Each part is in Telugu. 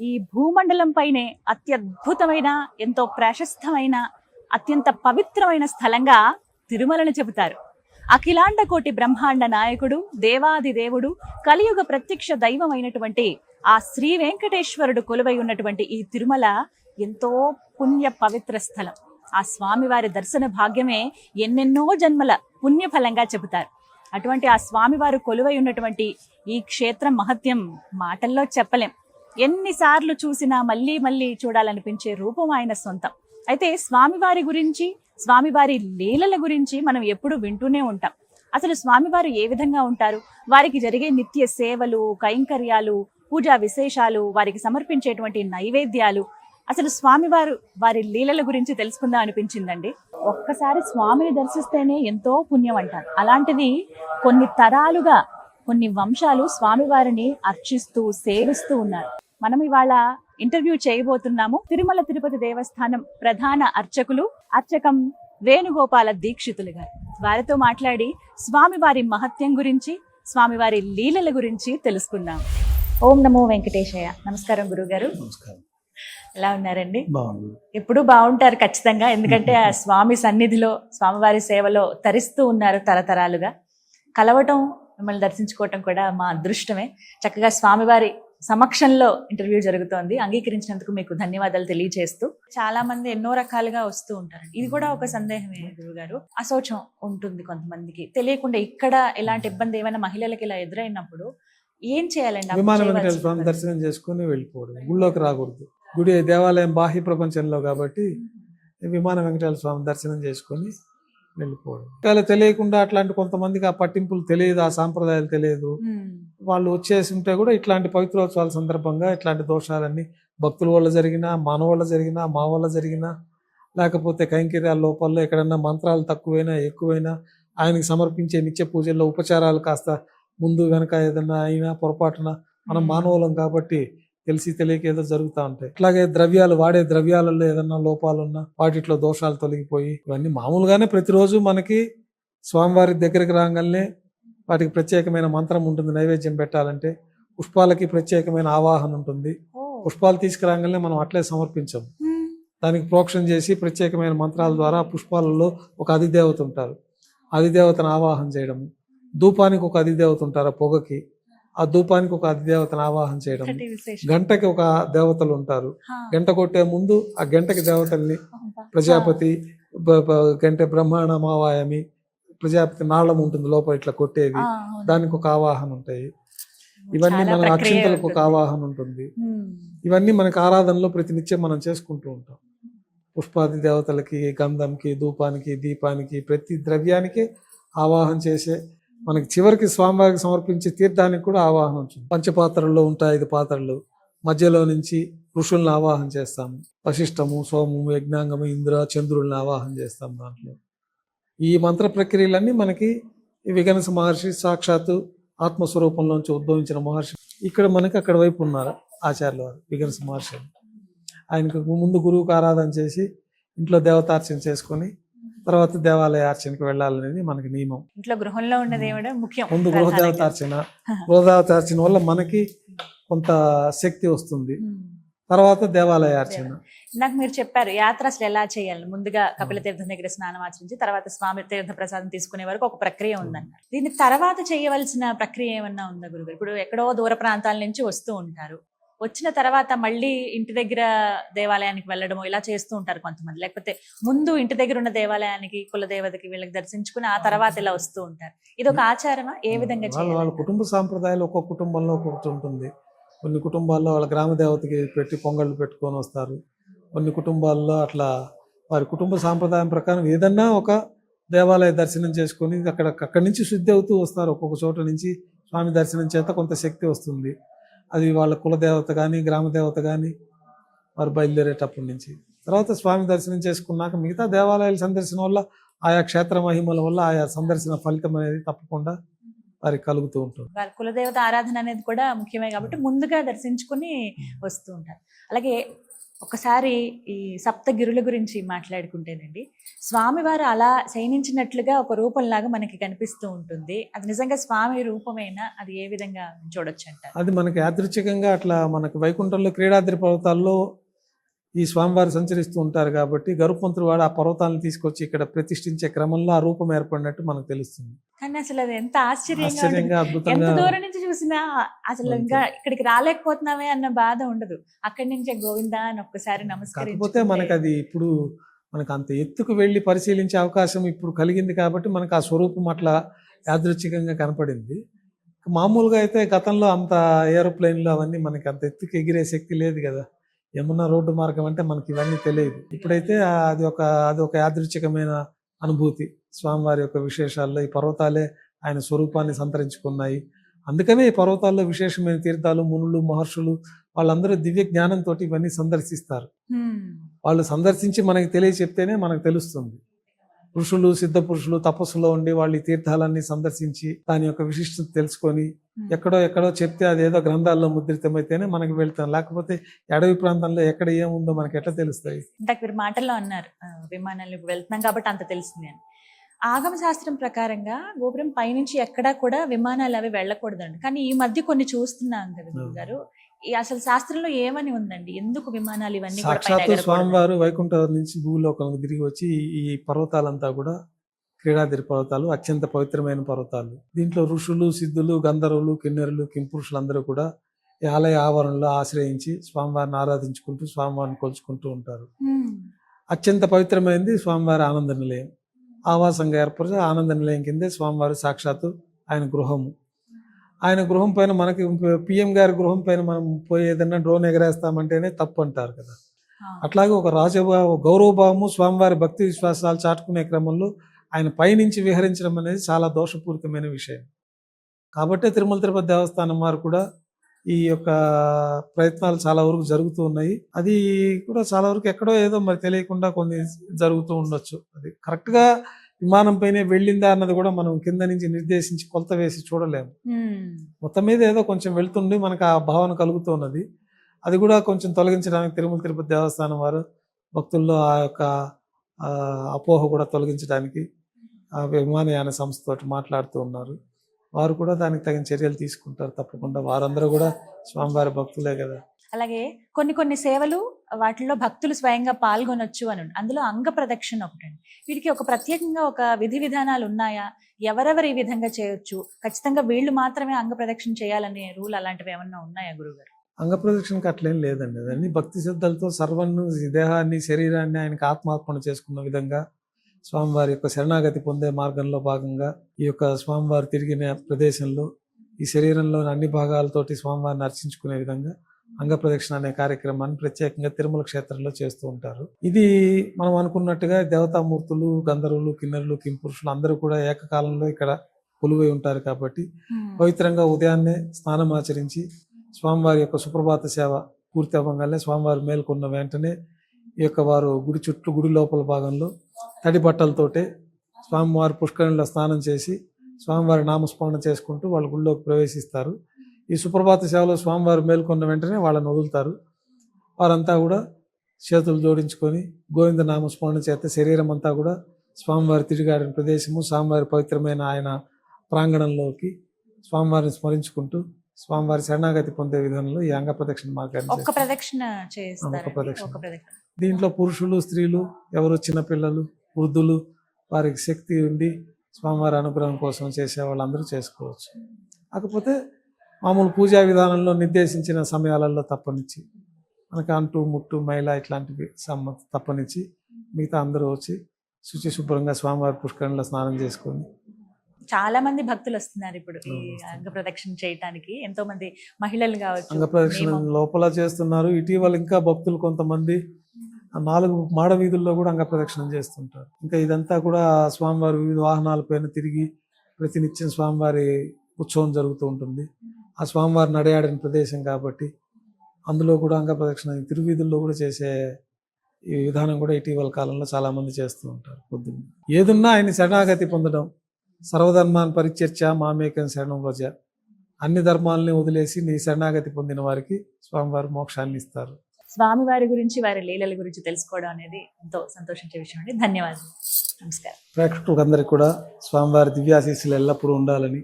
ఈ భూమండలం పైనే అత్యద్భుతమైన ఎంతో ప్రశస్తమైన అత్యంత పవిత్రమైన స్థలంగా తిరుమలని చెబుతారు. అఖిలాండ కోటి బ్రహ్మాండ నాయకుడు దేవాది దేవుడు కలియుగ ప్రత్యక్ష దైవమైనటువంటి ఆ శ్రీ వెంకటేశ్వరుడు కొలువై ఉన్నటువంటి ఈ తిరుమల ఎంతో పుణ్య పవిత్ర స్థలం. ఆ స్వామివారి దర్శన భాగ్యమే ఎన్నెన్నో జన్మల పుణ్యఫలంగా చెబుతారు. అటువంటి ఆ స్వామివారు కొలువై ఉన్నటువంటి ఈ క్షేత్రం మహత్యం మాటల్లో చెప్పలేం. ఎన్నిసార్లు చూసినా మళ్ళీ మళ్ళీ చూడాలనిపించే రూపం ఆయన సొంతం. అయితే స్వామివారి గురించి స్వామివారి లీలల గురించి మనం ఎప్పుడు వింటూనే ఉంటాం. అసలు స్వామివారు ఏ విధంగా ఉంటారు? వారికి జరిగే నిత్య సేవలు కైంకర్యాలు పూజా విశేషాలు వారికి సమర్పించేటువంటి నైవేద్యాలు అసలు స్వామివారు వారి లీలల గురించి తెలుసుకుందాం అనిపించిందండి. ఒక్కసారి స్వామిని దర్శిస్తేనే ఎంతో పుణ్యం అంటారు. అలాంటిది కొన్ని తరాలుగా కొన్ని వంశాలు స్వామివారిని అర్చిస్తూ సేవిస్తూ ఉన్నారు. మనం ఇవాళ ఇంటర్వ్యూ చేయబోతున్నాము. తిరుమల తిరుపతి దేవస్థానం ప్రధాన అర్చకులు అర్చకం వేణుగోపాల దీక్షితులు గారు. వారితో మాట్లాడి స్వామివారి మహత్యం గురించి స్వామివారి లీలల గురించి తెలుసుకుందాం. ఓం నమో వెంకటేశయ్య. నమస్కారం గురుగారు. నమస్కారం. ఎలా ఉన్నారండి? ఎప్పుడు బాగుంటారు ఖచ్చితంగా ఎందుకంటే ఆ స్వామి సన్నిధిలో స్వామివారి సేవలో తరిస్తూ ఉన్నారు తరతరాలుగా. కలవటం మిమ్మల్ని దర్శించుకోవటం కూడా మా అదృష్టమే. చక్కగా స్వామివారి సమక్షంలో ఇంటర్వ్యూ జరుగుతోంది. అంగీకరించినందుకు మీకు ధన్యవాదాలు తెలియజేస్తూ చాలా మంది ఎన్నో రకాలుగా వస్తూ ఉంటారు. ఇది కూడా ఒక సందేహమే గురుగారు. అశౌచం ఉంటుంది కొంతమందికి. తెలియకుండా ఇక్కడ ఎలాంటి ఇబ్బంది ఏమైనా మహిళలకి ఇలా ఎదురైనప్పుడు ఏం చేయాలండి? విమాన? దర్శనం చేసుకుని వెళ్ళిపోవడం గుళ్ళోకి రాకూడదు. గుడి దేవాలయం బాహ్య ప్రపంచంలో కాబట్టి విమాన వెంకటేశ్వర స్వామి దర్శనం చేసుకొని వెళ్ళిపోవడం. ఒకవేళ తెలియకుండా అట్లాంటి కొంతమందికి ఆ పట్టింపులు తెలియదు ఆ సాంప్రదాయాలు తెలియదు. వాళ్ళు వచ్చేసి ఉంటే కూడా ఇట్లాంటి పవిత్రోత్సవాల సందర్భంగా ఇట్లాంటి దోషాలన్నీ భక్తుల వల్ల జరిగినా మానవ వల్ల జరిగినా మా వల్ల జరిగినా లేకపోతే కైంకర్యాల లోపల్లో ఎక్కడన్నా మంత్రాలు తక్కువైనా ఎక్కువైనా ఆయనకి సమర్పించే నిత్య పూజల్లో ఉపచారాలు కాస్త ముందు వెనక ఏదన్నా అయినా పొరపాటున మనం మానవులం కాబట్టి తెలిసి తెలియక ఏదో జరుగుతూ ఉంటాయి. అట్లాగే ద్రవ్యాలు వాడే ద్రవ్యాలలో ఏదన్నా లోపాలు ఉన్నా వాటిలో దోషాలు తొలగిపోయి ఇవన్నీ మామూలుగానే ప్రతిరోజు మనకి స్వామివారి దగ్గరికి రాగానే వాటికి ప్రత్యేకమైన మంత్రం ఉంటుంది నైవేద్యం పెట్టాలంటే. పుష్పాలకి ప్రత్యేకమైన ఆవాహన ఉంటుంది. పుష్పాలు తీసుకురాగానే మనం అట్లే సమర్పించం. దానికి ప్రోక్షణ చేసి ప్రత్యేకమైన మంత్రాల ద్వారా పుష్పాలలో ఒక అధిదేవత ఉంటారు. అధిదేవతను ఆవాహన చేయడము ధూపానికి ఒక అధిదేవత ఉంటారు ఆ పొగకి. ఆ ధూపానికి ఒక అధిదేవతను ఆవాహన చేయడం. గంటకి ఒక దేవతలు ఉంటారు. గంట కొట్టే ముందు ఆ గంటకి దేవతల్ని. ప్రజాపతి గంట బ్రహ్మాండ మావాయమి ప్రజాపతి నాళం ఉంటుంది లోపల ఇట్లా కొట్టేది. దానికి ఒక ఆవాహన ఉంటాయి ఇవన్నీ మన అక్షింతలకు ఒక. ఆవాహన ఉంటుంది. ఇవన్నీ మనకు ఆరాధనలో ప్రతి నిత్యం మనం చేసుకుంటూ ఉంటాం పుష్పాది దేవతలకి గంధంకి ధూపానికి దీపానికి ప్రతి ద్రవ్యానికి ఆవాహన చేసే మనకి చివరికి స్వామివారికి సమర్పించే తీర్థానికి కూడా ఆవాహన ఉంటుంది పంచపాత్రల్లో ఉంటాయి ఐదు పాత్రలు. మధ్యలో నుంచి ఋషుల్ని ఆవాహన చేస్తాము. వశిష్టము సోమము యజ్ఞాంగము ఇంద్ర చంద్రుల్ని ఆవాహన చేస్తాం దాంట్లో. ఈ మంత్ర ప్రక్రియలన్నీ మనకి విఘనస విగనస మహర్షి సాక్షాత్తు ఆత్మస్వరూపంలోంచి ఉద్భవించిన మహర్షి. ఇక్కడ మనకి అక్కడ వైపు ఉన్నారు ఆచార్యుల వారు విగనస మహర్షి. ఆయనకు ముందు గురువుకు ఆరాధన చేసి ఇంట్లో దేవతార్చన చేసుకొని తర్వాత దేవాలయ అర్చనకి వెళ్ళాలనేది మనకి నియమం. ఇంట్లో గృహంలో ఉన్న దేవుడు ముఖ్యం ముందు ప్రధానంగా. గృహదేవతార్చన గృహదేవతార్చన వల్ల మనకి కొంత శక్తి వస్తుంది. తర్వాత దేవాలయ అర్చన ఇందాక మీరు చెప్పారు యాత్ర అసలు ఎలా చేయాలి? ముందుగా కపిల తీర్థం దగ్గర స్నానం ఆచరించి తర్వాత స్వామి తీర్థ ప్రసాదం తీసుకునే వరకు ఒక ప్రక్రియ ఉందన్నారు దీని తర్వాత చేయవలసిన ప్రక్రియ ఏమన్నా ఉందా గురుగారు? ఇప్పుడు ఎక్కడో దూర ప్రాంతాల నుంచి వస్తూ ఉంటారు. వచ్చిన తర్వాత మళ్ళీ ఇంటి దగ్గర దేవాలయానికి వెళ్ళడము ఇలా చేస్తూ ఉంటారు కొంతమంది. లేకపోతే ముందు ఇంటి దగ్గర ఉన్న దేవాలయానికి కులదేవతకి వీళ్ళకి దర్శించుకుని ఆ తర్వాత ఇలా వస్తూ ఉంటారు. ఇది ఒక ఆచారమా? ఏ విధంగా వాళ్ళ కుటుంబ సాంప్రదాయాలు ఒక్కొక్క కుటుంబంలో ఒక్కొక్కటి ఉంటుంది. కొన్ని కుటుంబాల్లో వాళ్ళ గ్రామ దేవతకి పెట్టి పొంగళ్ళు పెట్టుకొని వస్తారు. కొన్ని కుటుంబాల్లో అట్లా వారి కుటుంబ సాంప్రదాయం ప్రకారం ఏదన్నా ఒక దేవాలయ దర్శనం చేసుకొని అక్కడ అక్కడి నుంచి శుద్ధి అవుతూ వస్తారు. ఒక్కొక్క చోట నుంచి స్వామి దర్శనం చేత కొంత శక్తి వస్తుంది. అది వాళ్ళ కుల దేవత కానీ గ్రామ దేవత కానీ వారు బయలుదేరేటప్పటి నుంచి. తర్వాత స్వామి దర్శనం చేసుకున్నాక మిగతా దేవాలయాల సందర్శన వల్ల ఆయా క్షేత్ర మహిమల వల్ల ఆయా సందర్శన ఫలితం అనేది తప్పకుండా వారికి కలుగుతూ ఉంటుంది. వారి కులదేవత ఆరాధన అనేది కూడా ముఖ్యమే కాబట్టి ముందుగా దర్శించుకుని వస్తూ ఉంటారు. అలాగే ఒకసారి ఈ సప్తగిరుల గురించి మాట్లాడుకుంటేనండి. స్వామివారు అలా శయనించినట్లుగా ఒక రూపంలాగా మనకి కనిపిస్తూ ఉంటుంది. అది నిజంగా స్వామి రూపమైనా? అది ఏ విధంగా చూడొచ్చు అంట అది మనకి యాదృచ్ఛికంగా అట్లా మనకి వైకుంఠంలో క్రీడాద్రి పర్వతాల్లో ఈ స్వామివారు సంచరిస్తూ ఉంటారు కాబట్టి గరుపంతుడు వాడు ఆ పర్వతాలను తీసుకొచ్చి ఇక్కడ ప్రతిష్ఠించే క్రమంలో ఆ రూపం ఏర్పడినట్టు మనకు తెలుస్తుంది. కానీ అసలు అది ఎంత ఆశ్చర్యంగా అద్భుతంగా దూరం నుంచి చూసినా అసలు ఇంకా ఇక్కడికి రాలేకపోతున్నామే అన్న బాధ ఉండదు. అక్కడి నుంచే గోవిందా అని ఒక్కసారి కాకపోతే మనకు అది ఇప్పుడు మనకు అంత ఎత్తుకు వెళ్ళి పరిశీలించే అవకాశం ఇప్పుడు కలిగింది కాబట్టి మనకు ఆ స్వరూపం అట్లా యాదృచ్ఛికంగా కనపడింది. మామూలుగా అయితే గతంలో అంత ఏరోప్లేన్లు అవన్నీ మనకి అంత ఎత్తుకు ఎగిరే శక్తి లేదు కదా. యమున రోడ్డు మార్గం అంటే మనకి ఇవన్నీ తెలియదు. ఇప్పుడైతే అది ఒక అది ఒక యాదృచ్ఛికమైన అనుభూతి. స్వామివారి యొక్క విశేషాల్లో ఈ పర్వతాలే ఆయన స్వరూపాన్ని సంతరించుకున్నాయి. అందుకనే ఈ పర్వతాల్లో విశేషమైన తీర్థాలు మునులు మహర్షులు వాళ్ళందరూ దివ్య జ్ఞానంతో ఇవన్నీ సందర్శిస్తారు. వాళ్ళు సందర్శించి మనకి తెలియ చెప్తేనే మనకు తెలుస్తుంది. ఋషులు సిద్ధ పురుషులు తపస్సులో ఉండి వాళ్ళు తీర్థాలన్నీ సందర్శించి దాని యొక్క విశిష్టత తెలుసుకొని హ్మ్. ఎక్కడో ఎక్కడో చెప్తే అదేదో గ్రంథాల్లో ముద్రితమైతేనే మనకి వెళ్తాం. లేకపోతే అడవి ప్రాంతంలో ఎక్కడ ఏముందో మనకి ఎట్లా తెలుస్తాయి? ఇందాక మీరు మాటల్లో అన్నారు ఆ, విమానాలు ఇప్పుడు వెళ్తున్నాం కాబట్టి అంత తెలిసింది అని. ఆగమ శాస్త్రం ప్రకారంగా గోపురం పైనుంచి ఎక్కడా కూడా విమానాలు అవి వెళ్ళకూడదండి. కానీ ఈ మధ్య కొన్ని చూస్తున్నాం కదా గురువు గారు అసలు శాస్త్రంలో ఏమని ఉందండి? ఎందుకు విమానాలు ఇవన్నీ ఎగరకూడదు? స్వామివారు వైకుంఠం నుంచి భూలోకంలో తిరిగి వచ్చి ఈ- పర్వతాలంతా కూడా క్రీడాదిరి పర్వతాలు అత్యంత పవిత్రమైన పర్వతాలు. దీంట్లో ఋషులు సిద్ధులు గంధర్వులు కిన్నెరులు కింపురుషులు అందరూ కూడా ఈ ఆలయ ఆవరణలో ఆశ్రయించి స్వామివారిని ఆరాధించుకుంటూ స్వామివారిని కొలుచుకుంటూ ఉంటారు. అత్యంత పవిత్రమైనది స్వామివారి ఆనంద నిలయం. ఆవాసంగా ఏర్పరిచి ఆనంద నిలయం కిందే స్వామివారి సాక్షాత్తు ఆయన గృహము. ఆయన గృహం పైన మనకి పిఎం గారి గృహం పైన మనం పోయి ఏదన్నా డ్రోన్ ఎగరేస్తామంటేనే తప్పు అంటారు కదా. అట్లాగే ఒక రాజభావ గౌరవభావము స్వామివారి భక్తి విశ్వాసాలు చాటుకునే క్రమంలో ఆయన పైనుంచి విహరించడం అనేది చాలా దోషపూరితమైన విషయం. కాబట్టే తిరుమల తిరుపతి దేవస్థానం వారు కూడా ఈ యొక్క ప్రయత్నాలు చాలా వరకు జరుగుతూ ఉన్నాయి. అది కూడా చాలా వరకు ఎక్కడో ఏదో మరి తెలియకుండా కొన్ని జరుగుతూ ఉండొచ్చు. అది కరెక్ట్గా విమానం పైనే వెళ్ళిందా అన్నది కూడా మనం కింద నుంచి నిర్దేశించి కొలత వేసి చూడలేము. మొత్తం మీద ఏదో కొంచెం వెళ్తుండి మనకు ఆ భావన కలుగుతున్నది. అది కూడా కొంచెం తొలగించడానికి తిరుమల తిరుపతి దేవస్థానం వారు భక్తుల్లో ఆ యొక్క అపోహ కూడా తొలగించడానికి ఆ విమానయాన సంస్థతో మాట్లాడుతూ ఉన్నారు. వారు కూడా దానికి తగిన చర్యలు తీసుకుంటారు తప్పకుండా. వారందరూ కూడా స్వామివారి భక్తులే కదా. అలాగే కొన్ని కొన్ని సేవలు వాటిలో భక్తులు స్వయంగా పాల్గొనొచ్చు అని అందులో అంగ ప్రదక్షిణ ఒకటండి. వీటికి ఒక ప్రత్యేకంగా ఒక విధి విధానాలు ఉన్నాయా? ఎవరెవరు ఈ విధంగా చేయొచ్చు? ఖచ్చితంగా వీళ్ళు మాత్రమే అంగ ప్రదక్షిణ చేయాలనే రూల్ అలాంటివి ఏమన్నా ఉన్నాయా గురుగారు? అంగ ప్రదక్షిణకి అట్లేం లేదండి. అన్ని భక్తి శ్రద్ధలతో సర్వన్ను దేహాన్ని శరీరాన్ని ఆయనకు ఆత్మార్పణ చేసుకున్న విధంగా స్వామివారి యొక్క శరణాగతి పొందే మార్గంలో భాగంగా ఈ యొక్క స్వామివారు తిరిగిన ప్రదేశంలో ఈ శరీరంలోని అన్ని భాగాలతోటి స్వామివారిని అర్చించుకునే విధంగా అంగ ప్రదక్షిణ అనే కార్యక్రమాన్ని ప్రత్యేకంగా తిరుమల క్షేత్రంలో చేస్తూ ఉంటారు. ఇది మనం అనుకున్నట్టుగా దేవతామూర్తులు గంధర్వులు కిన్నెరులు కింపురుషులు అందరూ కూడా ఏకకాలంలో ఇక్కడ కొలువై ఉంటారు కాబట్టి పవిత్రంగా ఉదయాన్నే స్నానం ఆచరించి స్వామివారి యొక్క సుప్రభాత సేవ పూర్తి అవ్వగానే స్వామివారు మేల్కొన్న వెంటనే ఈ యొక్క వారు గుడి చుట్టూ గుడి లోపల భాగంలో తడి బట్టలతోటే స్వామివారి పుష్కరంలో స్నానం చేసి స్వామివారి నామస్మరణ చేసుకుంటూ వాళ్ళ గుడిలోకి ప్రవేశిస్తారు. ఈ సుప్రభాత సేవలో స్వామివారు మేల్కొన్న వెంటనే వాళ్ళని వదులుతారు. వారంతా కూడా చేతులు జోడించుకొని గోవింద నామస్మరణ చేత శరీరం అంతా కూడా స్వామివారి తిరిగాడిన ప్రదేశము స్వామివారి పవిత్రమైన ఆయన ప్రాంగణంలోకి స్వామివారిని స్మరించుకుంటూ స్వామివారి శరణాగతి పొందే విధానంలో ఈ అంగ ప్రదక్షిణ మార్గాన్ని ఒక్క ప్రదక్షిణ దీంట్లో పురుషులు స్త్రీలు ఎవరు చిన్నపిల్లలు వృద్ధులు వారికి శక్తి ఉండి స్వామివారి అనుగ్రహం కోసం చేసే వాళ్ళందరూ చేసుకోవచ్చు. కాకపోతే మామూలు పూజా విధానంలో నిర్దేశించిన సమయాలలో తప్పనిచ్చి మనకు అంటూ ముట్టు మైల ఇట్లాంటివి సమ్మ తప్పనిచ్చి మిగతా అందరూ వచ్చి శుచి శుభ్రంగా స్వామివారి పుష్కరంలో స్నానం చేసుకొని చాలా మంది భక్తులు వస్తున్నారు ఇప్పుడు ఈ. అంగ ప్రదక్షిణ చేయటానికి. ఎంతో మంది మహిళలు కావచ్చు. అంగ ప్రదక్షిణ లోపల చేస్తున్నారు. ఇటీవల ఇంకా భక్తులు కొంతమంది నాలుగు మాడ వీధుల్లో కూడా అంగ ప్రదక్షిణం చేస్తుంటారు. ఇంకా ఇదంతా కూడా స్వామివారి వివిధ వాహనాలపైన తిరిగి ప్రతినిత్యం స్వామివారి ఉత్సవం జరుగుతూ ఉంటుంది. ఆ స్వామివారి నడయాడిన ప్రదేశం కాబట్టి అందులో కూడా అంగ ప్రదక్షిణ తిరువీధుల్లో కూడా చేసే ఈ విధానం కూడా ఇటీవల కాలంలో చాలా మంది చేస్తూ ఉంటారు పొద్దున్న. ఏదున్నా ఆయన శరణాగతి పొందడం సర్వధర్మాన్ని పరిచర్చ మామేకం శరణం రోజ అన్ని ధర్మాలని వదిలేసి నీ శరణాగతి పొందిన వారికి స్వామివారు మోక్షాన్ని ఇస్తారు. స్వామివారి గురించి వారి లీలల గురించి తెలుసుకోవడం అనేది ఎంతో సంతోషించే విషయం అండి. ధన్యవాదాలు. నమస్కారం. ప్రేక్షకులందరికీ కూడా స్వామివారి దివ్యాశీస్సులు ఎల్లప్పుడూ ఉండాలని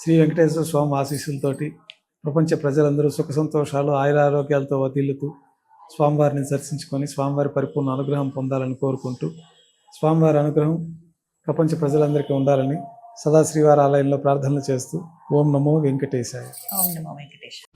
శ్రీ వెంకటేశ్వర స్వామి ఆశీస్సులతోటి ప్రపంచ ప్రజలందరూ సుఖ సంతోషాలు ఆయురారోగ్యాలతో వదిలుతూ స్వామివారిని దర్శించుకొని స్వామివారి పరిపూర్ణ అనుగ్రహం పొందాలని కోరుకుంటూ స్వామివారి అనుగ్రహం ప్రపంచ ప్రజలందరికీ ఉండాలని సదా శ్రీవారి ఆలయంలో ప్రార్థనలు చేస్తూ ఓం నమో వెంకటేశాయ. ఓం నమో వెంకటేశ్వర